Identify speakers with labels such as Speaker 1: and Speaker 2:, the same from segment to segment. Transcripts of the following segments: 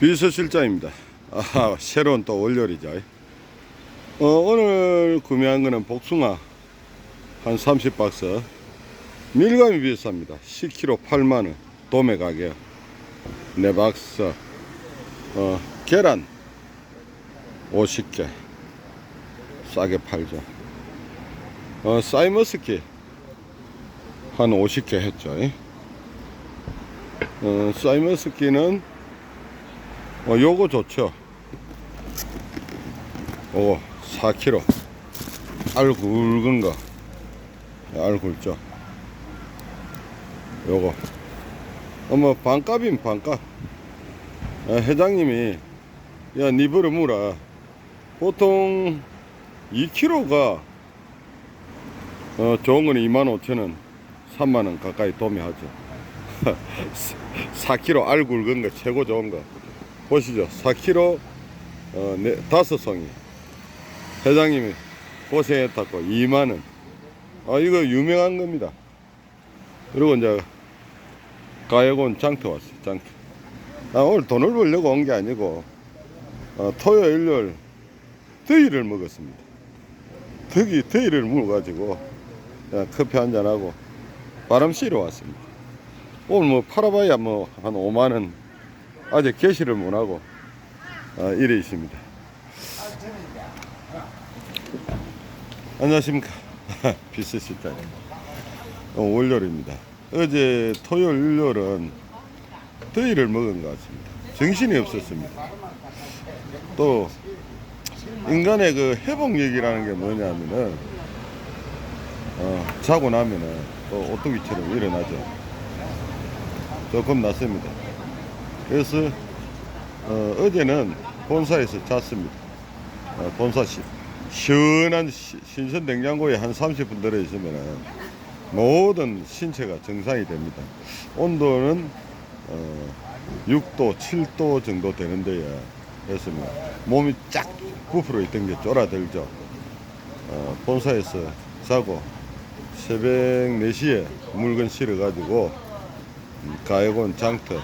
Speaker 1: 비서실장입니다. 아, 새로운 또 월요일이죠. 어, 오늘 구매한 거는 복숭아 한 30박스. 밀감이 비쌉니다. 10kg 8만원. 도매 가격. 4박스. 어, 계란 50개. 싸게 팔죠. 어, 사이머스키 한 50개 했죠. 어, 사이머스키는 어, 요거 좋죠. 요거 4kg. 알 굵은 거. 알 굵죠. 요거. 어머, 반값임, 반값. 아, 회장님이, 야, 니 버려 무라. 보통 2kg가, 어, 좋은 거는 25,000원, 3만원 가까이 도매하죠. 4kg 알 굵은 거, 최고 좋은 거. 보시죠. 4kg 어, 네, 다섯 송이. 회장님이 고생했다고 2만 원. 아 이거 유명한 겁니다. 그리고 이제 가야곤 장터 왔어요. 장터. 아 오늘 돈을 벌려고 온 게 아니고 어, 토요일 일요일 더위를 먹었습니다. 더위 더위를 먹어가지고 그냥 커피 한잔 하고 바람 쐬러 왔습니다. 오늘 뭐 팔아봐야 뭐 한 5만 원 아직 개시를 못하고 아, 이래 있습니다. 안녕하십니까. 비스시장 어, 월요일입니다. 어제 토요일, 일요일은 더위를 먹은 것 같습니다. 정신이 없었습니다. 또 인간의 그 회복력이라는 게 뭐냐면은 어, 자고 나면은 또 오뚜기처럼 일어나죠. 조금 낫습니다. 그래서 어, 어제는 본사에서 잤습니다. 어, 본사 시, 시원한 시- 신선 냉장고에 한 30분 들어 있으면 모든 신체가 정상이 됩니다. 온도는 어, 6도, 7도 정도 되는데요. 뭐 몸이 쫙 부풀어 있던 게 쫄아들죠. 어, 본사에서 자고 새벽 4시에 물건 실어가지고 음, 가야곤 장터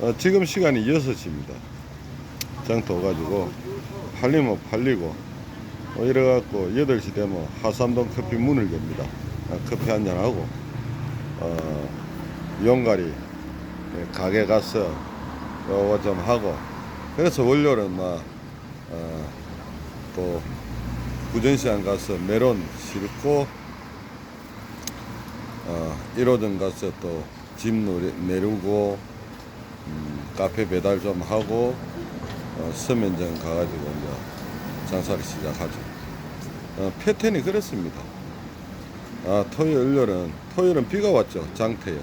Speaker 1: 어, 지금 시간이 6시입니다. 장터 오가지고 팔리면 팔리고 어, 이래갖고 8시 되면 하삼동 커피 문을 엽니다. 아, 커피 한잔하고 어, 용가리 예, 가게 가서 요거 좀 하고 그래서 월요일은 막 어, 또 부전시장 가서 메론 싣고 어, 1호점 가서 또 집 내리고 음, 카페 배달 좀 하고 어, 서면점 가가지고 이제 장사를 시작하죠. 어, 패턴이 그렇습니다. 아, 토요일, 일요일은, 토요일은 비가 왔죠. 장터에.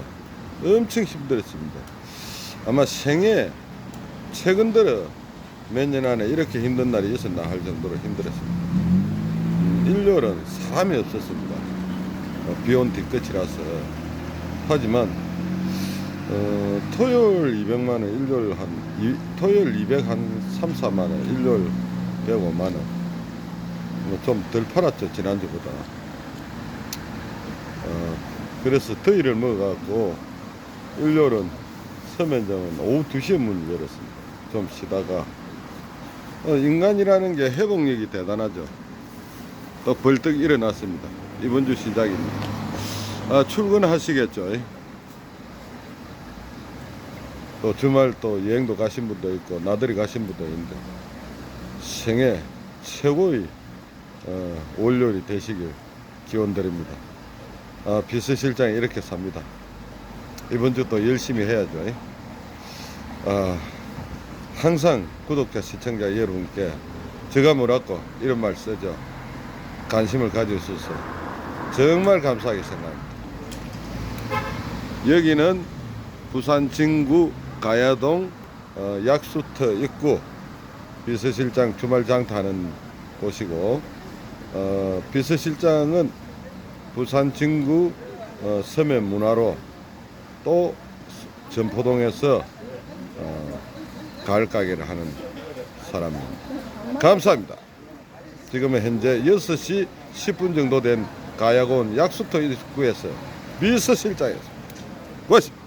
Speaker 1: 엄청 힘들었습니다. 아마 생애 최근 들어 몇 년 안에 이렇게 힘든 날이 있었나 할 정도로 힘들었습니다. 음, 일요일은 사람이 없었습니다. 어, 비온 뒤끝이라서. 하지만 어, 토요일 200만 원, 일요일 한 이, 토요일 200 한 3, 4만 원, 일요일 105만 원. 뭐 좀 덜 팔았죠 지난주보다. 어, 그래서 토요일을 먹어갖고 일요일은 서면점은 오후 2시에 문을 열었습니다. 좀 쉬다가 어, 인간이라는 게 회복력이 대단하죠. 또 벌떡 일어났습니다. 이번 주 시작입니다. 아, 출근하시겠죠. 또 주말 또 여행도 가신 분도 있고 나들이 가신 분도 있는데 생애 최고의 어, 월요일이 되시길 기원드립니다. 아, 비서실장이 이렇게 삽니다. 이번 주 또 열심히 해야죠. 아, 항상 구독자 시청자 여러분께 제가 뭐라고 이런 말 쓰죠. 관심을 가져주셔서 정말 감사하게 생각합니다. 여기는 부산 진구 가야동 어, 약수터 입구 비서실장 주말 장터하는 곳이고 어, 비서실장은 부산 진구 어, 서면 문화로 또 전포동에서 어, 가을 가게를 하는 사람입니다. 감사합니다. 지금은 현재 6시 10분 정도 된 가야곤 약수터 입구에서 비서실장이었습니다. 고맙습니다.